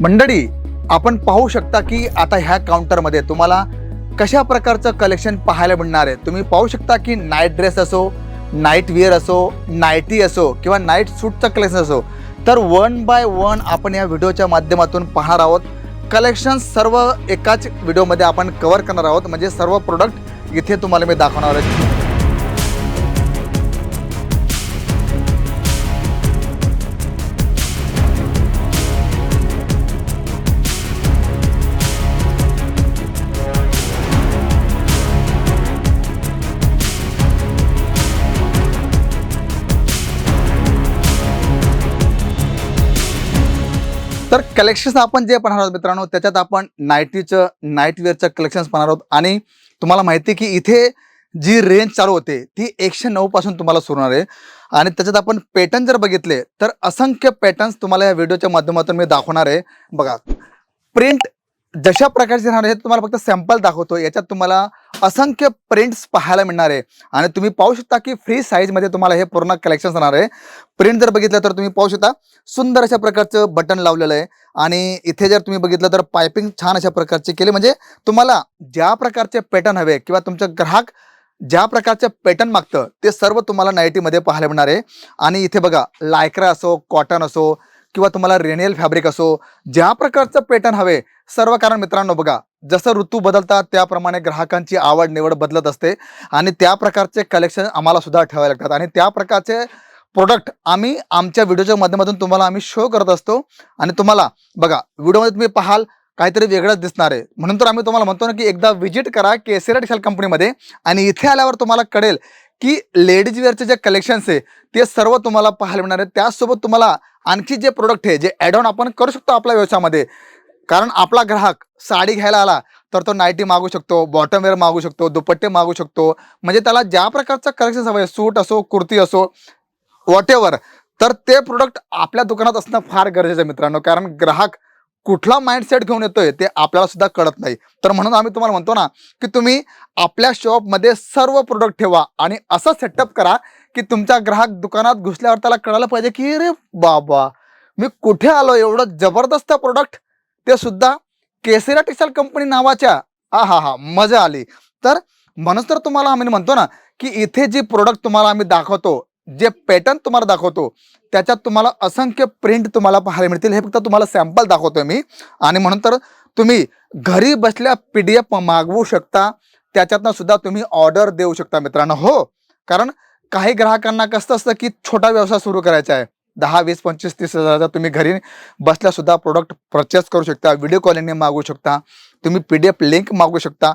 मंडळी आपण पाहू शकता की आता ह्या काउंटरमध्ये तुम्हाला कशा प्रकारचं कलेक्शन पाहायला मिळणार आहे? तुम्ही पाहू शकता की नाईट ड्रेस असो नाईट विअर असो नाईटी असो किंवा नाईट सूटचं कलेक्शन असो तर वन बाय वन आपण या व्हिडिओच्या माध्यमातून पाहणार आहोत. कलेक्शन सर्व एकाच व्हिडिओमध्ये आपण कवर करणार आहोत. म्हणजे सर्व प्रोडक्ट इथे तुम्हाला मी दाखवणार आहे. तर कलेक्शन्स आपण जे पाहणार आहोत मित्रांनो त्याच्यात आपण नाईटीचं नाईटवेअरचं कलेक्शन्स पाहणार आहोत. आणि तुम्हाला माहिती आहे की इथे जी रेंज चालू होते ती एकशे नऊ पासून तुम्हाला सुरू होणार आहे. आणि त्याच्यात आपण पॅटर्न जर बघितले तर असंख्य पॅटर्न्स तुम्हाला या व्हिडिओच्या माध्यमातून मी दाखवणार आहे. बघा प्रिंट जशा प्रकारचे राहणार आहे तुम्हाला फक्त सॅम्पल दाखवतो याच्यात तुम्हाला असंख्य प्रिंट्स पाहायला मिळणार आहे. आणि तुम्ही पाहू शकता की फ्री साईजमध्ये तुम्हाला हे पूर्ण कलेक्शन राहणार आहे. प्रिंट जर बघितलं तर तुम्ही पाहू शकता सुंदर अशा प्रकारचं बटन लावलेलं आहे. आणि इथे जर तुम्ही बघितलं तर पायपिंग छान अशा प्रकारचे केले. म्हणजे तुम्हाला ज्या प्रकारचे पॅटर्न हवे किंवा तुमचं ग्राहक ज्या प्रकारचे पॅटर्न मागतं ते सर्व तुम्हाला नाईटीमध्ये पाहायला मिळणार आहे. आणि इथे बघा लायक्रा असो कॉटन असो किंवा तुम्हाला रेनियल फॅब्रिक असो ज्या प्रकारचं पॅटर्न हवे सर्व कारण मित्रांनो बघा जसं ऋतू बदलतात त्याप्रमाणे ग्राहकांची आवड निवड बदलत असते आणि त्या प्रकारचे कलेक्शन आम्हाला सुद्धा ठेवावे लागतात. आणि त्या प्रकारचे प्रोडक्ट आम्ही आमच्या व्हिडिओच्या माध्यमातून तुम्हाला आम्ही शो करत असतो. आणि तुम्हाला बघा व्हिडिओमध्ये तुम्ही पाहाल काहीतरी वेगळंच दिसणार आहे. म्हणून तर आम्ही तुम्हाला म्हणतो ना की एकदा व्हिजिट करा केसेरा टेक्सटाईल कंपनीमध्ये आणि इथे आल्यावर तुम्हाला कळेल की लेडीज वेअरचे जे कलेक्शन्स आहे ते सर्व तुम्हाला पाहायला मिळणार आहे. त्याचसोबत तुम्हाला आणखी जे प्रोडक्ट आहे जे ॲड ऑन आपण करू शकतो आपल्या व्यवसायामध्ये कारण आपला ग्राहक साडी घ्यायला आला तर तो नाईटी मागू शकतो बॉटमवेअर मागू शकतो दुपट्टे मागू शकतो. म्हणजे त्याला ज्या प्रकारचं कलेक्शन हवं आहे सूट असो कुर्ती असो वॉट तर ते प्रोडक्ट आपल्या दुकानात असणं फार गरजेचं आहे मित्रांनो. कारण ग्राहक कुठला माइंडसेट घेऊन येतोय ते आपल्याला सुद्धा कळत नाही. तर म्हणून आम्ही तुम्हाला म्हणतो ना की तुम्ही आपल्या शॉपमध्ये सर्व प्रोडक्ट ठेवा आणि असं सेटअप करा की तुमचा ग्राहक दुकानात घुसल्यावर त्याला कळायला पाहिजे की रे बाबा मी कुठे आलो एवढं जबरदस्त प्रोडक्ट ते सुद्धा केसेरा टेक्सटाईल कंपनी नावाच्या आ हा हा मजा आली. तर म्हणून तर तुम्हाला आम्ही म्हणतो ना की इथे जे प्रोडक्ट तुम्हाला आम्ही दाखवतो जे पॅटर्न तुम्हाला दाखवतो त्याच्यात तुम्हाला असंख्य प्रिंट तुम्हाला पाहायला मिळतील. हे फक्त तुम्हाला सॅम्पल दाखवतोय मी. आणि म्हणून तर तुम्ही घरी बसल्या पी डी एफ मागवू शकता. त्याच्यातनं सुद्धा तुम्ही ऑर्डर देऊ शकता मित्रांनो. हो. कारण काही ग्राहकांना कसं असतं की छोटा व्यवसाय सुरू करायचा आहे. दहा वीस पंचवीस तीस हजाराचा तुम्ही घरी बसल्यासुद्धा प्रोडक्ट परचेस करू शकता व्हिडिओ कॉलिंगने मागवू शकता तुम्ही पी डी एफ लिंक मागू शकता.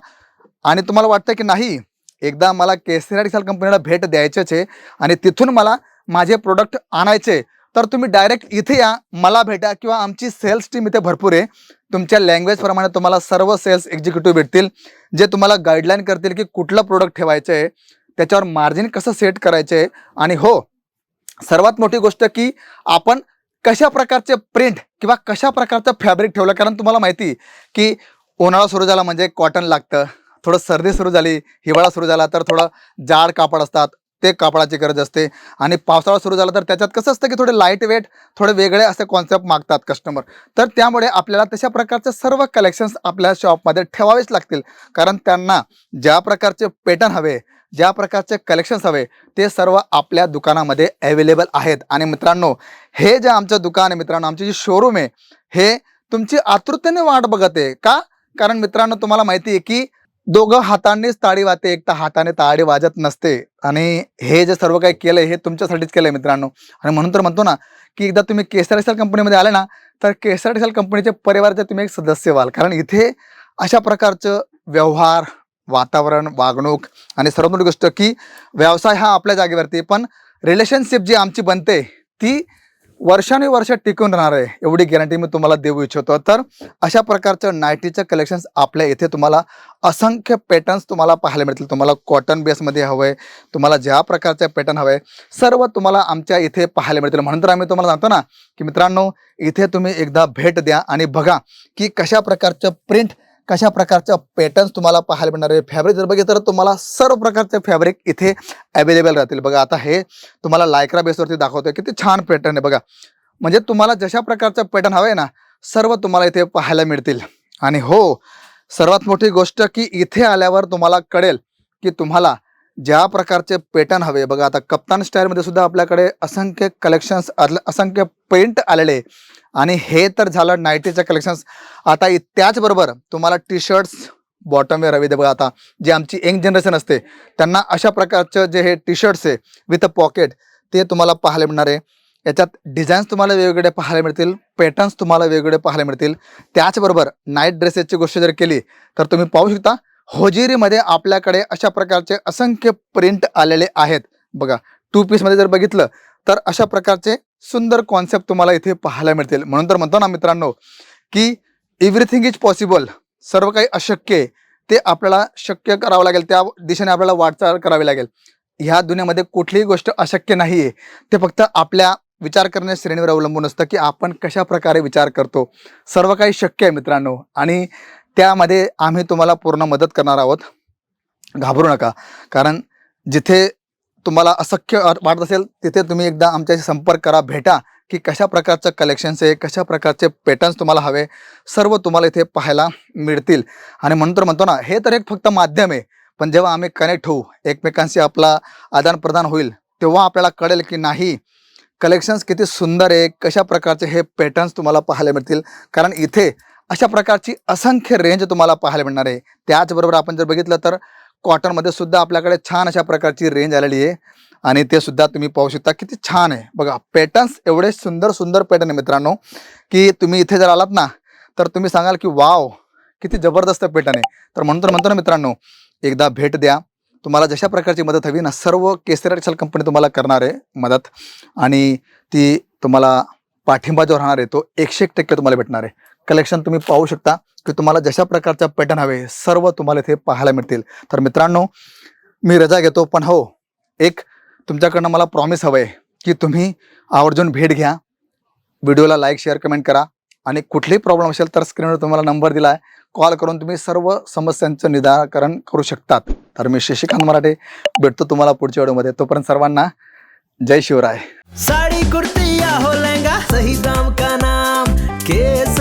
आणि तुम्हाला वाटतं की नाही एकदा मला केसरी डिसाल कंपनीला भेट द्यायचेच आहे आणि तिथून मला माझे प्रोडक्ट आणायचे तर तुम्ही डायरेक्ट इथे या मला भेटा किंवा आमची सेल्स टीम इथे भरपूर आहे. तुमच्या लँग्वेजप्रमाणे तुम्हाला सर्व सेल्स एक्झिक्युटिव्ह भेटतील जे तुम्हाला गाईडलाईन करतील की कुठलं प्रोडक्ट ठेवायचं आहे त्याच्यावर मार्जिन कसं सेट करायचं आहे. आणि हो सर्वात मोठी गोष्ट की आपण कशा प्रकारचे प्रिंट किंवा कशा प्रकारचं फॅब्रिक ठेवलं? कारण तुम्हाला माहिती आहे की उन्हाळा सुरू झाला म्हणजे कॉटन लागतं थोडं सर्दी सुरू झाली हिवाळा सुरू झाला तर थोडं जाड कापड असतात ते कापडाची गरज असते. आणि पावसाळा सुरू झाला तर त्याच्यात कसं असतं की थोडे लाइट वेट थोडे वेगळे असे कॉन्सेप्ट मागतात कस्टमर तर त्यामुळे आपल्याला तशा प्रकारचे सर्व कलेक्शन्स आपल्या शॉपमध्ये ठेवावेच लागतील. कारण त्यांना ज्या प्रकारचे पॅटर्न हवे ज्या प्रकारचे कलेक्शन्स हवे ते सर्व आपल्या दुकानामध्ये अवेलेबल आहेत. आणि मित्रांनो हे जे आमचं दुकान आहे मित्रांनो आमचे जे शोरूम आहे हे तुमची आतुरतेने वाट बघत आहे का? कारण मित्रांनो तुम्हाला माहिती आहे की दोघं हातांनीच ताळी वाजते एक तर हाताने ताळी वाजत नसते. आणि हे जे सर्व काही केलंय हे तुमच्यासाठीच केलंय मित्रांनो. आणि म्हणून तर म्हणतो ना की एकदा तुम्ही केसर कंपनीमध्ये आले ना तर केसर कंपनीचे परिवाराचे तुम्ही एक सदस्य व्हाल. कारण इथे अशा प्रकारचं व्यवहार वातावरण वागणूक आणि सर्वात मोठी गोष्ट की व्यवसाय हा आपल्या जागेवरती पण रिलेशनशिप जी आमची बनते ती वर्षानुवर्ष टिकून राहणार आहे एवढी गॅरंटी मी तुम्हाला देऊ इच्छितो. तर अशा प्रकारचं नायटीचं कलेक्शन्स आपल्या इथे तुम्हाला असंख्य पॅटर्न्स तुम्हाला पाहायला मिळतील. तुम्हाला कॉटन बेसमध्ये हवं आहे तुम्हाला ज्या प्रकारचे पॅटर्न हवं आहे सर्व तुम्हाला आमच्या इथे पाहायला मिळतील. म्हणून तर आम्ही तुम्हाला सांगतो ना की मित्रांनो इथे तुम्ही एकदा भेट द्या आणि बघा की कशा प्रकारचं प्रिंट कशा प्रकारच्या पॅटर्न्स तुम्हाला पाहायला मिळणार आहे? फॅब्रिक जर बघितलं तर तुम्हाला सर्व प्रकारचे फॅब्रिक इथे अवेलेबल राहतील. बघा आता हे तुम्हाला लायक्रा बेसवरती दाखवतोय. किती छान पॅटर्न आहे बघा. म्हणजे तुम्हाला जशा प्रकारचा पॅटर्न हवा आहे ना सर्व तुम्हाला इथे पाहायला मिळतील. आणि हो सर्वात मोठी गोष्ट की इथे आल्यावर तुम्हाला कळेल की तुम्हाला ज्या प्रकारचे पॅटर्न हवे. बघा आता कप्तान स्टाईलमध्ये सुद्धा आपल्याकडे असंख्य कलेक्शन्स असंख्य पेंट आलेले. आणि हे तर झालं नाईटीचं कलेक्शन्स आता त्याचबरोबर तुम्हाला टी शर्ट्स बॉटमवेअर हवे ते बघा आता. जे आमची यंग जनरेशन असते त्यांना अशा प्रकारचं जे हे टी शर्ट्स आहे विथ अ पॉकेट ते तुम्हाला पाहायला मिळणार आहे. याच्यात डिझाईन्स तुम्हाला वेगवेगळे पाहायला मिळतील पॅटर्न्स तुम्हाला वेगवेगळे पाहायला मिळतील. त्याचबरोबर नाईट ड्रेसेसची गोष्ट जर केली तर तुम्ही पाहू शकता होजिरीमध्ये आपल्याकडे अशा प्रकारचे असंख्य प्रिंट आलेले आहेत. बघा टू पीसमध्ये जर बघितलं तर अशा प्रकारचे सुंदर कॉन्सेप्ट तुम्हाला इथे पाहायला मिळतील. म्हणून तर म्हणतो ना मित्रांनो की एव्हरीथिंग इज पॉसिबल सर्व काही अशक्य आहे. ते आपल्याला शक्य करावं लागेल. त्या दिशेने आपल्याला वाटचाल करावी लागेल. ह्या दुनियामध्ये कुठलीही गोष्ट अशक्य नाही आहे ते फक्त आपल्या विचार करण्या श्रेणीवर अवलंबून असतं की आपण कशा प्रकारे विचार करतो. सर्व काही शक्य आहे मित्रांनो. आणि त्यामध्ये आम्ही तुम्हाला पूर्ण मदत करणार आहोत. घाबरू नका. कारण जिथे तुम्हाला अशक्य वाटत असेल तिथे तुम्ही एकदा आमच्याशी संपर्क करा भेटा की कशा प्रकारचं कलेक्शन्स आहे कशा प्रकारचे पॅटर्न्स तुम्हाला हवे सर्व तुम्हाला इथे पाहायला मिळतील. आणि म्हणून तर म्हणतो ना हे तर एक फक्त माध्यम आहे पण जेव्हा आम्ही कनेक्ट होऊ एकमेकांशी आपला आदानप्रदान होईल तेव्हा आपल्याला कळेल की नाही कलेक्शन्स किती सुंदर आहे कशा प्रकारचे हे पॅटर्न्स तुम्हाला पाहायला मिळतील. कारण इथे अशा प्रकारची असंख्य रेंज तुम्हाला पाहायला मिळणार आहे. त्याचबरोबर आपण जर बघितलं तर कॉटनमध्ये सुद्धा आपल्याकडे छान अशा प्रकारची रेंज आलेली आहे. आणि ते सुद्धा तुम्ही पाहू शकता किती छान आहे. बघा पॅटर्न्स एवढे सुंदर सुंदर पॅटर्न आहे मित्रांनो की तुम्ही इथे जर आलात ना तर तुम्ही सांगाल की वाव किती जबरदस्त पॅटर्न आहे. तर म्हणून तर म्हणतो ना मित्रांनो एकदा भेट द्या. तुम्हाला जशा प्रकारची मदत हवी ना सर्व केसरी टेक्सटाईल कंपनी तुम्हाला करणार आहे मदत. आणि ती तुम्हाला पाठिंबा जो राहणार आहे तो एकशे एक टक्के तुम्हाला भेटणार आहे. कलेक्शन तुम्ही पाहू शकता की तुम्हाला जशा प्रकारच्या पॅटर्न हवे सर्व तुम्हाला इथे पाहायला मिळतील. तर मित्रांनो मी रजा घेतो पण हो एक तुमच्याकडनं मला प्रॉमिस हवं आहे की तुम्ही आवर्जून भेट घ्या. व्हिडिओला लाईक शेअर कमेंट करा. आणि कुठलीही प्रॉब्लेम असेल तर स्क्रीनवर तुम्हाला नंबर दिला आहे कॉल करून तुम्ही सर्व समस्यांचं निराकरण करू शकतात. तर मी शशिकांत मराठे भेटतो तुम्हाला पुढच्या व्हिडिओमध्ये. तोपर्यंत सर्वांना जय शिवराय. साडी कुर्ती या हो लेंगा, सही दाम का नाम? केस